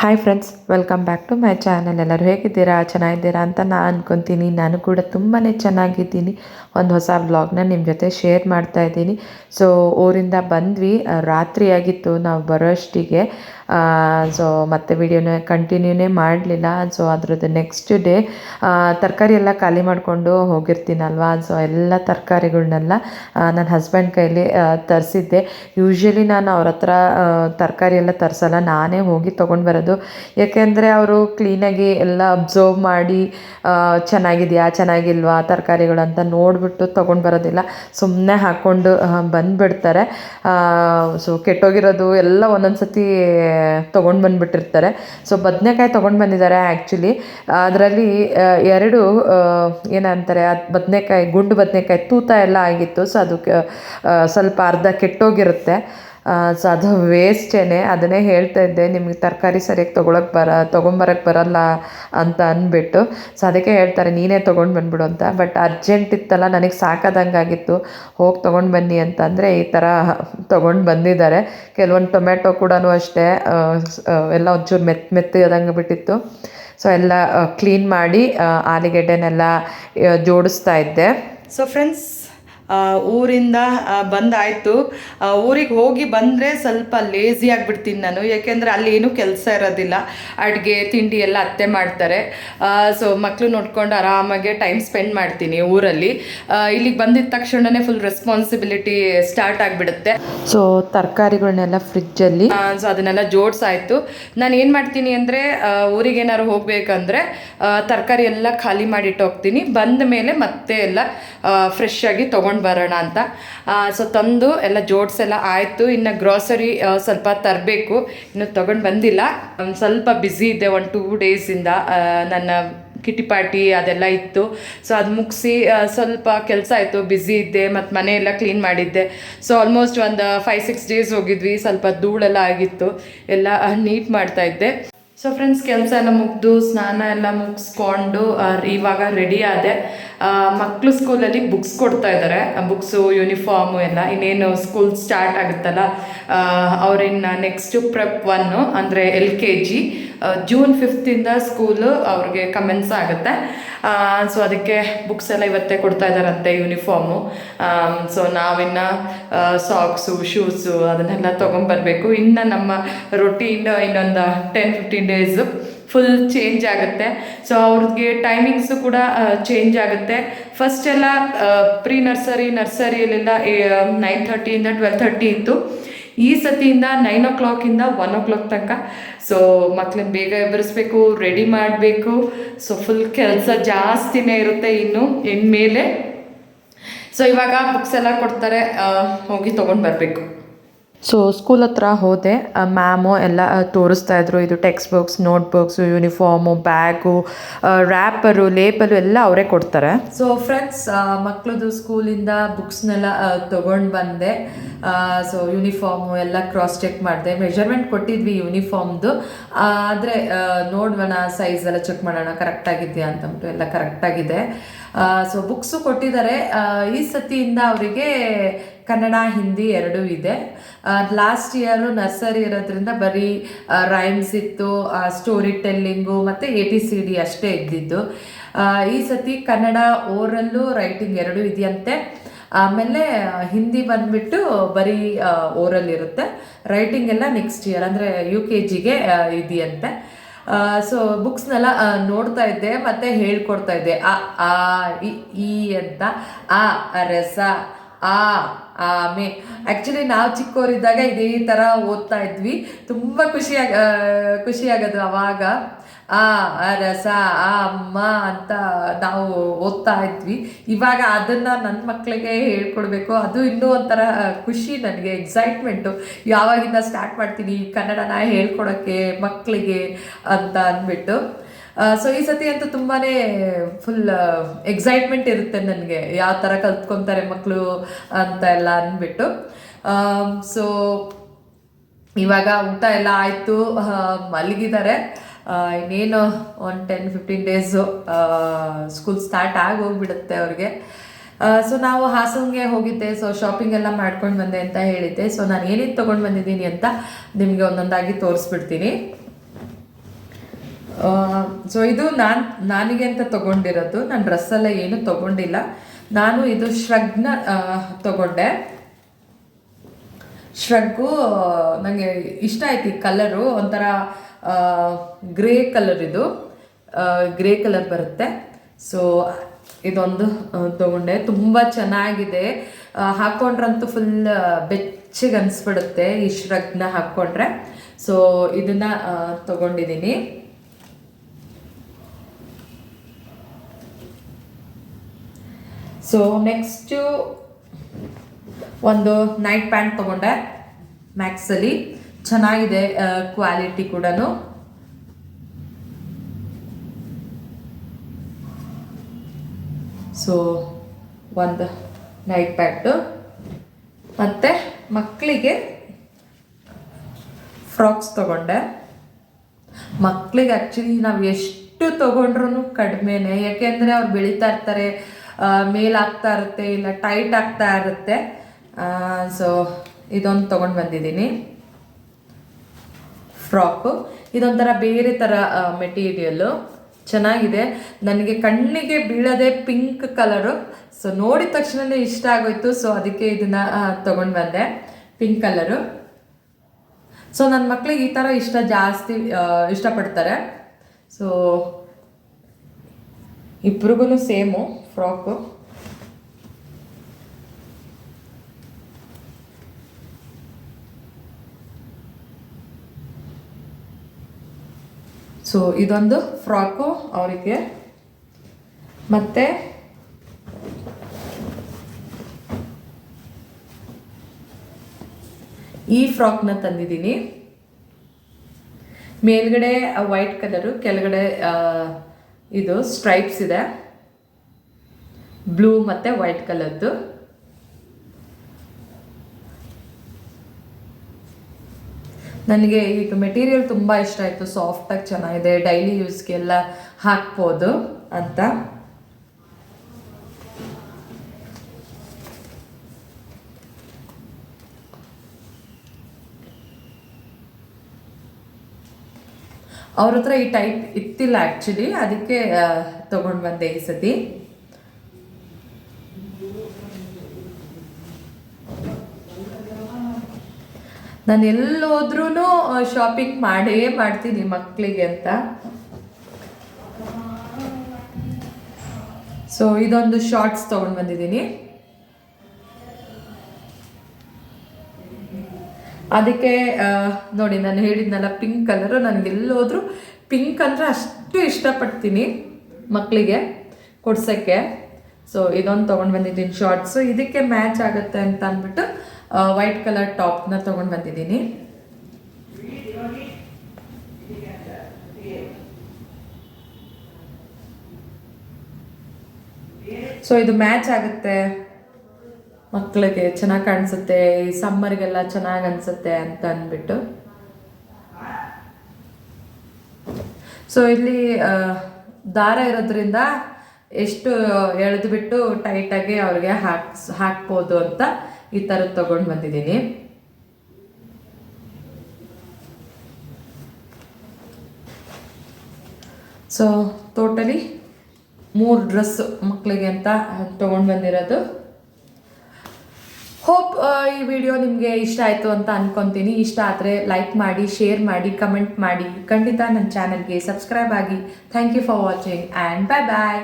Hi friends welcome back to my channel ಎಲ್ಲರೂ ಹೇಗಿದ್ದೀರಾ? ಚೆನ್ನಾಗಿದ್ದೀರಾ ಅಂತ ನಾನು ಅಂದ್ಕೊತೀನಿ ನಾನು ಕೂಡ ತುಂಬಾ ಚೆನ್ನಾಗಿದ್ದೀನಿ. ಒಂದು ಹೊಸ ವ್ಲಾಗ್ನ ನಿಮ್ಮ ಜೊತೆ ಶೇರ್ ಮಾಡ್ತಾ ಇದ್ದೀನಿ. ಸೊ ಊರಿಂದ ಬಂದ್ವಿ. ರಾತ್ರಿ ಆಗಿತ್ತು ನಾವು ಬರೋಷ್ಟಿಗೆ ಸೊ ಮತ್ತೆ ವಿಡಿಯೋನೇ ಕಂಟಿನ್ಯೂನೇ ಮಾಡಲಿಲ್ಲ. ಸೊ ಅದ್ರದ್ದು ನೆಕ್ಸ್ಟ್ ಡೇ ತರಕಾರಿ ಎಲ್ಲ ಖಾಲಿ ಮಾಡಿಕೊಂಡು ಹೋಗಿರ್ತೀನಲ್ವಾ? ಸೊ ಎಲ್ಲ ತರಕಾರಿಗಳನ್ನೆಲ್ಲ ನನ್ನ ಹಸ್ಬೆಂಡ್ ಕೈಲಿ ತರಿಸಿದ್ದೆ. ಯೂಶ್ವಲಿ ನಾನು ಅವ್ರ ಹತ್ರ ತರಕಾರಿ ಎಲ್ಲ ತರಿಸಲ್ಲ. ನಾನೇ ಹೋಗಿ ತೊಗೊಂಡು ಬರೋದು. ಯಾಕೆಂದರೆ ಅವರು ಕ್ಲೀನಾಗಿ ಎಲ್ಲ ಅಬ್ಸರ್ವ್ ಮಾಡಿ ಚೆನ್ನಾಗಿದೆಯಾ, ಚೆನ್ನಾಗಿಲ್ವಾ ತರಕಾರಿಗಳು ಅಂತ ನೋಡಿಬಿಟ್ಟು ತೊಗೊಂಡು ಬರೋದಿಲ್ಲ. ಸುಮ್ಮನೆ ಹಾಕ್ಕೊಂಡು ಬಂದುಬಿಡ್ತಾರೆ. ಸೊ ಕೆಟ್ಟೋಗಿರೋದು ಎಲ್ಲ ಒಂದೊಂದು ಸತಿ ತೊಗೊಂಡು ಬಂದುಬಿಟ್ಟಿರ್ತಾರೆ. ಸೊ ಬದನೆಕಾಯಿ ತೊಗೊಂಡು ಬಂದಿದ್ದಾರೆ ಆ್ಯಕ್ಚುಲಿ ಅದರಲ್ಲಿ ಎರಡು ಏನಂತಾರೆ, ಅದು ಬದನೆಕಾಯಿ, ಗುಂಡು ಬದನೆಕಾಯಿ ತೂತ ಎಲ್ಲ ಆಗಿತ್ತು. ಸೊ ಅದು ಸ್ವಲ್ಪ ಅರ್ಧ ಕೆಟ್ಟೋಗಿರುತ್ತೆ. ಸೊ ಅದು ವೇಸ್ಟೇ ಅದನ್ನೇ ಹೇಳ್ತಾ ಇದ್ದೆ, ನಿಮಗೆ ತರಕಾರಿ ಸರಿಯಾಗಿ ತೊಗೊಳಕ್ಕೆ ಬರ ತೊಗೊಂಬರಕ್ಕೆ ಬರಲ್ಲ ಅಂತ ಅಂದ್ಬಿಟ್ಟು. ಸೊ ಅದಕ್ಕೆ ಹೇಳ್ತಾರೆ, ನೀನೇ ತೊಗೊಂಡು ಬಂದ್ಬಿಡು ಅಂತ. ಬಟ್ ಅರ್ಜೆಂಟ್ ಇತ್ತಲ್ಲ, ನನಗೆ ಸಾಕಾದಂಗಾಗಿತ್ತು ಹೋಗಿ ತೊಗೊಂಡು ಬನ್ನಿ ಅಂತಂದರೆ ಈ ಥರ ತೊಗೊಂಡು ಬಂದಿದ್ದಾರೆ. ಕೆಲವೊಂದು ಟೊಮೆಟೊ ಕೂಡ ಅಷ್ಟೇ ಎಲ್ಲ ಒಂಚೂರು ಮೆತ್ತ ಮೆತ್ತದಂಗೆ ಬಿಟ್ಟಿತ್ತು. ಸೊ ಎಲ್ಲ ಕ್ಲೀನ್ ಮಾಡಿ ಆಲೂಗೆಡ್ಡೆನೆಲ್ಲ ಜೋಡಿಸ್ತಾ ಇದ್ದೆ. ಸೊ ಫ್ರೆಂಡ್ಸ್ ಊರಿಂದ ಬಂದಾಯ್ತು. ಊರಿಗೆ ಹೋಗಿ ಬಂದರೆ ಸ್ವಲ್ಪ ಲೇಸಿ ಆಗಿಬಿಡ್ತೀನಿ ನಾನು. ಯಾಕೆಂದರೆ ಅಲ್ಲಿ ಏನೂ ಕೆಲಸ ಇರೋದಿಲ್ಲ. ಅಡುಗೆ, ತಿಂಡಿ ಎಲ್ಲ ಅತ್ತೆ ಮಾಡ್ತಾರೆ. ಸೊ ಮಕ್ಕಳು ನೋಡ್ಕೊಂಡು ಆರಾಮಾಗೆ ಟೈಮ್ ಸ್ಪೆಂಡ್ ಮಾಡ್ತೀನಿ ಊರಲ್ಲಿ. ಇಲ್ಲಿಗೆ ಬಂದಿದ್ದ ತಕ್ಷಣವೇ ಫುಲ್ ರೆಸ್ಪಾನ್ಸಿಬಿಲಿಟಿ ಸ್ಟಾರ್ಟ್ ಆಗಿಬಿಡುತ್ತೆ. ಸೊ ತರಕಾರಿಗಳನ್ನೆಲ್ಲ ಫ್ರಿಜ್ಜಲ್ಲಿ ಸೊ ಅದನ್ನೆಲ್ಲ ಜೋಡಿಸಾಯ್ತು. ನಾನು ಏನು ಮಾಡ್ತೀನಿ ಅಂದರೆ ಊರಿಗೆ ಏನಾದ್ರು ಹೋಗಬೇಕಂದ್ರೆ ತರಕಾರಿ ಎಲ್ಲ ಖಾಲಿ ಮಾಡಿಟ್ಟು ಹೋಗ್ತೀನಿ. ಬಂದ ಮೇಲೆ ಮತ್ತೆ ಎಲ್ಲ ಫ್ರೆಶ್ ಆಗಿ ತೊಗೊಂಡು ಬರೋಣ ಅಂತ. ಸೊ ತಂದು ಎಲ್ಲ ಜೋಡ್ಸೆಲ್ಲ ಆಯಿತು. ಇನ್ನು ಗ್ರಾಸರಿ ಸ್ವಲ್ಪ ತರಬೇಕು. ಇನ್ನು ತೊಗೊಂಡು ಬಂದಿಲ್ಲ. ಒಂದು ಸ್ವಲ್ಪ ಬ್ಯುಸಿ ಇದ್ದೆ, ಒಂದು ಟೂ ಡೇಸಿಂದ ನನ್ನ ಕಿಟಿ ಪಾರ್ಟಿ ಅದೆಲ್ಲ ಇತ್ತು. ಸೊ ಅದು ಮುಗಿಸಿ ಸ್ವಲ್ಪ ಕೆಲಸ ಆಯಿತು. ಬ್ಯುಸಿ ಇದ್ದೆ, ಮತ್ತು ಮನೆಯೆಲ್ಲ ಕ್ಲೀನ್ ಮಾಡಿದ್ದೆ. ಸೊ ಆಲ್ಮೋಸ್ಟ್ ಒಂದು ಫೈವ್ ಸಿಕ್ಸ್ ಡೇಸ್ ಹೋಗಿದ್ವಿ. ಸ್ವಲ್ಪ ಧೂಳೆಲ್ಲ ಆಗಿತ್ತು. ಎಲ್ಲ ನೀಟ್ ಮಾಡ್ತಾ ಇದ್ದೆ. ಸೊ ಫ್ರೆಂಡ್ಸ್ ಕೆಲಸ ಎಲ್ಲ ಮುಗಿದು, ಸ್ನಾನ ಎಲ್ಲ ಮುಗಿಸ್ಕೊಂಡು ಇವಾಗ ರೆಡಿ ಆದೆ. ಮಕ್ಕಳು ಸ್ಕೂಲಲ್ಲಿ ಬುಕ್ಸ್ ಕೊಡ್ತಾ ಇದ್ದಾರೆ ಬುಕ್ಸು ಯೂನಿಫಾರ್ಮು ಎಲ್ಲ. ಇನ್ನೇನು ಸ್ಕೂಲ್ ಸ್ಟಾರ್ಟ್ ಆಗುತ್ತಲ್ಲ ಅವ್ರಿನ್ನ ನೆಕ್ಸ್ಟು ಪ್ರೆಪ್ ಒನ್ನು ಅಂದರೆ ಎಲ್ ಕೆ ಜಿ ಜೂನ್ ಫಿಫ್ತಿಂದ ಸ್ಕೂಲು ಅವ್ರಿಗೆ ಕಮೆನ್ಸ್ ಆಗುತ್ತೆ. ಸೊ ಅದಕ್ಕೆ ಬುಕ್ಸ್ ಎಲ್ಲ ಇವತ್ತೇ ಕೊಡ್ತಾ ಇದ್ದಾರಂತೆ ಯೂನಿಫಾರ್ಮು ಸೊ ನಾವಿನ್ನು ಸಾಕ್ಸು ಶೂಸು ಅದನ್ನೆಲ್ಲ ತೊಗೊಂಬರ್ಬೇಕು ಇನ್ನು ನಮ್ಮ ರೊಟೀನ್ ಇನ್ನೊಂದು ten fifteen days full change ಆಗುತ್ತೆ. ಸೊ ಅವ್ರಿಗೆ ಟೈಮಿಂಗ್ಸು ಕೂಡ ಚೇಂಜ್ ಆಗುತ್ತೆ. ಫಸ್ಟ್ ಎಲ್ಲ ಪ್ರೀ ನರ್ಸರಿ ನರ್ಸರಿಯಲ್ಲೆಲ್ಲ ನೈನ್ ಥರ್ಟಿಯಿಂದ ಟ್ವೆಲ್ ಥರ್ಟಿ ಇತ್ತು. ಈ ಸತಿಯಿಂದ ನೈನ್ ಓ ಕ್ಲಾಕಿಂದ ಒನ್ ಓ ಕ್ಲಾಕ್ ತನಕ. ಸೊ ಮಕ್ಳನ್ನ ಬೇಗ ಎಬ್ಬರಿಸ್ಬೇಕು ರೆಡಿ ಮಾಡಬೇಕು. ಸೊ ಫುಲ್ ಕೆಲಸ ಜಾಸ್ತಿನೇ ಇರುತ್ತೆ ಇನ್ನು, ಇನ್ಮೇಲೆ. ಸೊ ಇವಾಗ ಬುಕ್ಸ್ ಎಲ್ಲ ಕೊಡ್ತಾರೆ ಹೋಗಿ ತೊಗೊಂಡು ಬರಬೇಕು. ಸೊ ಸ್ಕೂಲ್ ಹತ್ರ ಹೋದೆ. ಮ್ಯಾಮು ಎಲ್ಲ ತೋರಿಸ್ತಾ ಇದ್ರು. ಇದು text books note books uniform bag wrapper label ಎಲ್ಲ ಅವರೇ ಕೊಡ್ತಾರೆ. ಸೊ ಫ್ರೆಂಡ್ಸ್ ಮಕ್ಕಳದು ಸ್ಕೂಲಿಂದ ಬುಕ್ಸ್ನೆಲ್ಲ ತೊಗೊಂಡು ಬಂದೆ. ಸೊ ಯೂನಿಫಾರ್ಮು ಎಲ್ಲ ಕ್ರಾಸ್ ಚೆಕ್ ಮಾಡಿದೆ. ಮೆಷರ್ಮೆಂಟ್ ಕೊಟ್ಟಿದ್ವಿ ಯೂನಿಫಾರ್ಮ್ದು ಆದರೆ ನೋಡೋಣ ಸೈಜ್ ಎಲ್ಲ ಚೆಕ್ ಮಾಡೋಣ ಕರೆಕ್ಟಾಗಿದೆಯಾ ಅಂತಂದ್ಬಿಟ್ಟು ಎಲ್ಲ ಕರೆಕ್ಟಾಗಿದೆ ಸೊ ಬುಕ್ಸು ಕೊಟ್ಟಿದ್ದಾರೆ. ಈ ಸತಿಯಿಂದ ಅವರಿಗೆ ಕನ್ನಡ ಹಿಂದಿ ಎರಡೂ ಇದೆ. ಲಾಸ್ಟ್ ಇಯರು ನರ್ಸರಿ ಇರೋದ್ರಿಂದ ಬರೀ ರೈಮ್ಸ್ ಇತ್ತು ಸ್ಟೋರಿ ಟೆಲ್ಲಿಂಗು ಮತ್ತು ಎ ಟಿ ಸಿ ಡಿ ಅಷ್ಟೇ ಇದ್ದಿದ್ದು. ಈ ಸತಿ ಕನ್ನಡ ಓರಲ್ಲು ರೈಟಿಂಗ್ ಎರಡೂ ಇದೆಯಂತೆ. ಆಮೇಲೆ ಹಿಂದಿ ಬಂದ್ಬಿಟ್ಟು ಬರೀ ಓರಲ್ ಇರುತ್ತೆ. ರೈಟಿಂಗ್ ಎಲ್ಲ ನೆಕ್ಸ್ಟ್ ಇಯರ್ ಅಂದರೆ ಯು ಕೆ ಜಿಗೆ ಇದೆಯಂತೆ. ಸೊ ಬುಕ್ಸ್ನೆಲ್ಲ ನೋಡ್ತಾ ಇದ್ದೆ ಮತ್ತೆ ಹೇಳ್ಕೊಡ್ತಾ ಇದ್ದೆ. ಆ ಆ ಇ, ಅಂತ. ಆ ರಸ ಆ ಆಮೆ ಆ್ಯಕ್ಚುಲಿ ನಾವು ಚಿಕ್ಕವರಿದ್ದಾಗ ಇದೇ ಥರ ಓದ್ತಾ ಇದ್ವಿ. ತುಂಬ ಖುಷಿಯಾಗ ಖುಷಿಯಾಗೋದು ಆವಾಗ ಆ ರಸ, ಆ ಅಮ್ಮ ಅಂತ ನಾವು ಓದ್ತಾ ಇದ್ವಿ. ಇವಾಗ ಅದನ್ನು ನನ್ನ ಮಕ್ಕಳಿಗೆ ಹೇಳ್ಕೊಡ್ಬೇಕು. ಅದು ಇನ್ನೂ ಒಂಥರ ಖುಷಿ ನನಗೆ ಎಕ್ಸೈಟ್ಮೆಂಟು ಯಾವಾಗಿಂದ ಸ್ಟಾರ್ಟ್ ಮಾಡ್ತೀನಿ ಕನ್ನಡನ ಹೇಳ್ಕೊಡೋಕ್ಕೆ ಮಕ್ಕಳಿಗೆ ಅಂತ ಅಂದ್ಬಿಟ್ಟು. ಸೊ ಈ ಸತಿ ಅಂತೂ ತುಂಬಾ ಫುಲ್ ಎಕ್ಸೈಟ್ಮೆಂಟ್ ಇರುತ್ತೆ ನನಗೆ. ಯಾವ ಥರ ಕಲ್ತ್ಕೊತಾರೆ ಮಕ್ಕಳು ಅಂತ ಎಲ್ಲ ಅಂದ್ಬಿಟ್ಟು. ಸೊ ಇವಾಗ ಊಟ ಎಲ್ಲ ಆಯಿತು. ಮಲಗಿದ್ದಾರೆ. ಇನ್ನೇನು one ten fifteen days school start ಆಗಿ ಹೋಗ್ಬಿಡುತ್ತೆ ಅವ್ರಿಗೆ. ಸೊ ನಾವು ಹಾಸನ್ಗೆ ಹೋಗಿದ್ದೆ. ಸೊ ಶಾಪಿಂಗ್ ಎಲ್ಲ ಮಾಡ್ಕೊಂಡು ಬಂದೆ ಅಂತ ಹೇಳಿದ್ದೆ. ಸೊ ನಾನು ಏನೇನು ತೊಗೊಂಡು ಬಂದಿದ್ದೀನಿ ಅಂತ ನಿಮಗೆ ಒಂದೊಂದಾಗಿ ತೋರಿಸ್ಬಿಡ್ತೀನಿ. ಸೊ ಇದು ನಾನು, ನನಗೆ ಅಂತ ತಗೊಂಡಿರೋದು. ನಾನು ಡ್ರೆಸ್ಸೆಲ್ಲ ಏನು ತಗೊಂಡಿಲ್ಲ. ನಾನು ಇದು ಶ್ರಗ್ನ ತಗೊಂಡೆ. ಶ್ರಗ್ಗು ನನಗೆ ಇಷ್ಟ ಆಯ್ತು ಈ ಕಲರು. ಒಂಥರ ಗ್ರೇ ಕಲರ್ ಇದು. ಗ್ರೇ ಕಲರ್ ಬರುತ್ತೆ. ಸೊ ಇದೊಂದು ತೊಗೊಂಡೆ. ತುಂಬ ಚೆನ್ನಾಗಿದೆ. ಹಾಕ್ಕೊಂಡ್ರಂತೂ ಫುಲ್ ಬೆಚ್ಚಗೆ ಅನಿಸ್ಬಿಡುತ್ತೆ ಈ ಶ್ರಗ್ನ ಹಾಕ್ಕೊಂಡ್ರೆ ಸೊ ಇದನ್ನ ತಗೊಂಡಿದ್ದೀನಿ ಸೊ ನೆಕ್ಸ್ಟು ಒಂದು ನೈಟ್ ಪ್ಯಾಂಟ್ ತೊಗೊಂಡೆ. ಮ್ಯಾಕ್ಸಲ್ಲಿ ಚೆನ್ನಾಗಿದೆ ಕ್ವಾಲಿಟಿ ಕೂಡ ಸೊ ಒಂದು ನೈಟ್ ಪ್ಯಾಂಟು ಮತ್ತು ಮಕ್ಕಳಿಗೆ ಫ್ರಾಕ್ಸ್ ತಗೊಂಡೆ. ಮಕ್ಕಳಿಗೆ ಆ್ಯಕ್ಚುಲಿ ನಾವು ಎಷ್ಟು ತೊಗೊಂಡ್ರೂ ಕಡಿಮೆನೆ. ಯಾಕೆಂದರೆ ಅವ್ರು ಬೆಳೀತಾ ಇರ್ತಾರೆ. ಮೇಲಾಗ್ತಾ ಇರುತ್ತೆ ಇಲ್ಲ ಟೈಟ್ ಆಗ್ತಾ ಇರುತ್ತೆ. ಸೊ ಇದೊಂದು ತೊಗೊಂಡು ಬಂದಿದ್ದೀನಿ. ಫ್ರಾಕು ಇದೊಂಥರ ಬೇರೆ ಥರ ಮೆಟೀರಿಯಲ್ಲು ಚೆನ್ನಾಗಿದೆ. ನನಗೆ ಕಣ್ಣಿಗೆ ಬೀಳದೆ ಪಿಂಕ್ ಕಲರು ಸೊ ನೋಡಿದ ತಕ್ಷಣನೇ ಇಷ್ಟ ಆಗೋಯ್ತು. ಸೊ ಅದಕ್ಕೆ ಇದನ್ನ ತೊಗೊಂಡು ಬಂದೆ. ಪಿಂಕ್ ಕಲರು ಸೊ ನನ್ನ ಮಕ್ಳಿಗೆ ಈ ಥರ ಇಷ್ಟ ಜಾಸ್ತಿ ಇಷ್ಟಪಡ್ತಾರೆ. ಸೊ ಇಬ್ರಿಗೂ ಸೇಮು. ಫ್ರಾಕು ಸೊ ಇದೊಂದು ಫ್ರಾಕು ಅವರಿಗೆ. ಮತ್ತೆ ಈ ಫ್ರಾಕ್ನ ತಂದಿದ್ದೀನಿ. ಮೇಲ್ಗಡೆ ವೈಟ್ ಕಲರು ಕೆಳಗಡೆ ಇದು ಸ್ಟ್ರೈಪ್ಸ್ ಇದೆ. ಬ್ಲೂ ಮತ್ತು ವೈಟ್ ಕಲರ್ದು. ನನಗೆ ಈ ಮೆಟೀರಿಯಲ್ ತುಂಬ ಇಷ್ಟ ಆಯಿತು. ಸಾಫ್ಟಾಗಿ ಚೆನ್ನಾಗಿದೆ. ಡೈಲಿ ಯೂಸ್ಗೆಲ್ಲ ಹಾಕ್ಬೋದು ಅಂತ. ಅವ್ರ ಹತ್ರ ಈ ಟೈಪ್ ಇತ್ತಿಲ್ಲ ಆ್ಯಕ್ಚುಲಿ ಅದಕ್ಕೆ ತೊಗೊಂಡು ಬಂದೆ ಈ ಸತಿ. ನಾನು ಎಲ್ಲೋದ್ರೂ ಶಾಪಿಂಗ್ ಮಾಡೇ ಮಾಡ್ತೀನಿ ಮಕ್ಕಳಿಗೆ ಅಂತ. ಸೊ ಇದೊಂದು ಶಾರ್ಟ್ಸ್ ತೊಗೊಂಡು ಬಂದಿದ್ದೀನಿ. ಅದಕ್ಕೆ ನೋಡಿ, ನಾನು ಹೇಳಿದ್ನಲ್ಲ ಪಿಂಕ್ ಕಲರು ನನಗೆಲ್ಲೋದ್ರೂ ಪಿಂಕ್ ಅಂದರೆ ಅಷ್ಟು ಇಷ್ಟಪಡ್ತೀನಿ ಮಕ್ಕಳಿಗೆ ಕೊಡ್ಸೋಕ್ಕೆ. ಸೊ ಇದೊಂದು ತೊಗೊಂಡು ಬಂದಿದ್ದೀನಿ ಶಾರ್ಟ್ಸು ಇದಕ್ಕೆ ಮ್ಯಾಚ್ ಆಗುತ್ತೆ ಅಂತ ಅಂದ್ಬಿಟ್ಟು ವೈಟ್ ಕಲರ್ ಟಾಪ್ನ ತೊಗೊಂಡು ಬಂದಿದ್ದೀನಿ. ಸೊ ಇದು ಮ್ಯಾಚ್ ಆಗುತ್ತೆ. ಮಕ್ಕಳಿಗೆ ಚೆನ್ನಾಗಿ ಕಾಣಿಸುತ್ತೆ, ಈ ಸಮ್ಮರ್ಗೆಲ್ಲ ಚೆನ್ನಾಗಿ ಅನಿಸುತ್ತೆ ಅಂತ ಅಂದ್ಬಿಟ್ಟು. ಸೊ ಇಲ್ಲಿ ದಾರ ಇರೋದ್ರಿಂದ ಎಷ್ಟು ಎಳೆದ್ಬಿಟ್ಟು ಟೈಟಾಗಿ ಅವ್ರಿಗೆ ಹಾಕ್ಸ್, ಹಾಕ್ಬೋದು ಅಂತ ಈ ಥರದ್ದು ತೊಗೊಂಡು ಬಂದಿದ್ದೀನಿ. ಸೊ ಟೋಟಲಿ ಮೂರು ಡ್ರೆಸ್ ಮಕ್ಕಳಿಗೆ ಅಂತ ತೊಗೊಂಡು ಬಂದಿರೋದು. ಹೋಪ್ ಈ ವಿಡಿಯೋ ನಿಮಗೆ ಇಷ್ಟ ಆಯಿತು ಅಂತ ಅನ್ಕೊತೀನಿ. ಇಷ್ಟ ಆದರೆ ಲೈಕ್ ಮಾಡಿ ಶೇರ್ ಮಾಡಿ ಕಮೆಂಟ್ ಮಾಡಿ. ಖಂಡಿತ ನನ್ನ ಚಾನಲ್ಗೆ ಸಬ್ಸ್ಕ್ರೈಬ್ ಆಗಿ. Thank you for watching and bye bye